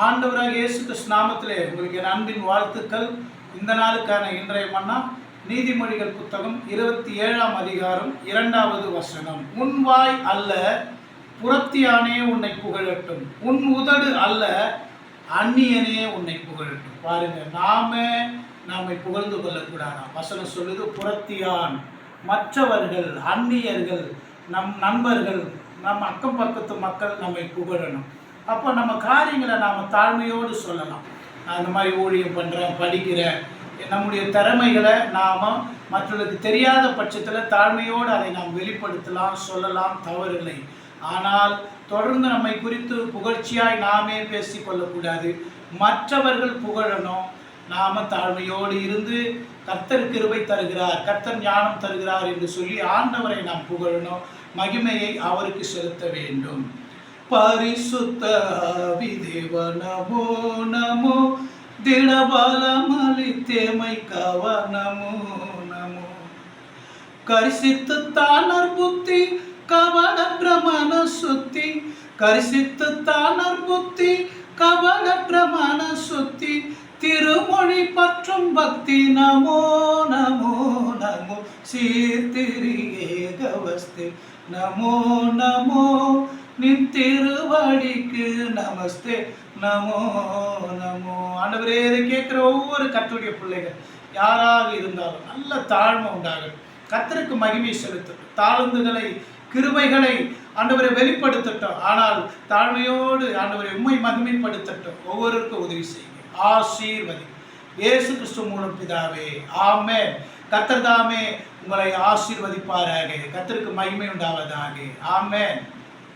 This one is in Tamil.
ஆண்டவராக இயேசு கிருஷ்ணாமத்திலே உங்களுக்கு என் அன்பின் வாழ்த்துக்கள். இந்த நாளுக்கான இன்றைய மன்னா நீதிமொழிகள் புத்தகம் இருபத்தி ஏழாம் அதிகாரம் இரண்டாவது வசனம். உன் வாய் அல்ல புறத்தியானே உன்னை புகழட்டும். உன் உதடு அல்ல அந்நியனே உன்னை புகழட்டும். பாருங்க நாம நாமை புகழ்ந்து கொள்ளக்கூடாதாம். வசனம் சொல்லுது புறத்தியான் மற்றவர்கள் அந்நியர்கள் நம் நண்பர்கள் நம் அக்கம் பக்கத்து மக்கள் நம்மை புகழணும். அப்போ நம்ம காரியங்களை நாம் தாழ்மையோடு சொல்லலாம். நான் இந்த மாதிரி ஊழியம் பண்ணுறேன் படிக்கிறேன். நம்முடைய திறமைகளை நாம் மற்றவர்களுக்கு தெரியாத பட்சத்தில் தாழ்மையோடு அதை நாம் வெளிப்படுத்தலாம் சொல்லலாம் தவறில்லை. ஆனால் தொடர்ந்து நம்மை குறித்து புகழ்ச்சியாய் நாமே பேசிக்கொள்ளக்கூடாது மற்றவர்கள் புகழணும். நாம தாழ்மையோடு இருந்து கர்த்தர் கிருபை தருகிறார் கர்த்தர் ஞானம் தருகிறார் என்று சொல்லி ஆண்டவரை நாம் புகழணும் மகிமையை அவருக்கு செலுத்த வேண்டும். பரிசுத்த ஆவிதேவ நமோ நமோ தேமை கவ நமோ. நமோ கரிசித்து தானர் புத்தி கவலற்ற மன சுத்தி கரிசித்து தானர் புத்தி கவலற்ற மன சுத்தி திருமொழி பற்றும் பக்தி நமோ நமோ நமோ. சீர்திரி நமஸ்தே. நமோ நமோ நின் திருவடிக்கு நமஸ்தே. நமோ நமோ. ஆண்டவரே இதை கேட்குற ஒவ்வொரு கத்தருடைய பிள்ளைகள் யாராக இருந்தாலும் நல்ல தாழ்மை உண்டாகும் கத்தருக்கு மகிமை செலுத்தும் தாழ்ந்துகளை கிருபைகளை ஆண்டவரை வெளிப்படுத்தட்டும். ஆனால் தாழ்மையோடு ஆண்டவரை உண்மை மகிமைப்படுத்தட்டும். ஒவ்வொருவருக்கும் உதவி செய்யுங்க. ஆசீர்வதி. இயேசு கிறிஸ்து மூலம் பிதாவே. ஆமே கத்தர் தாமே உங்களை ஆசீர்வதிப்பாராக. கத்திற்கு மகிமை உண்டாவதாக. ஆமேன்.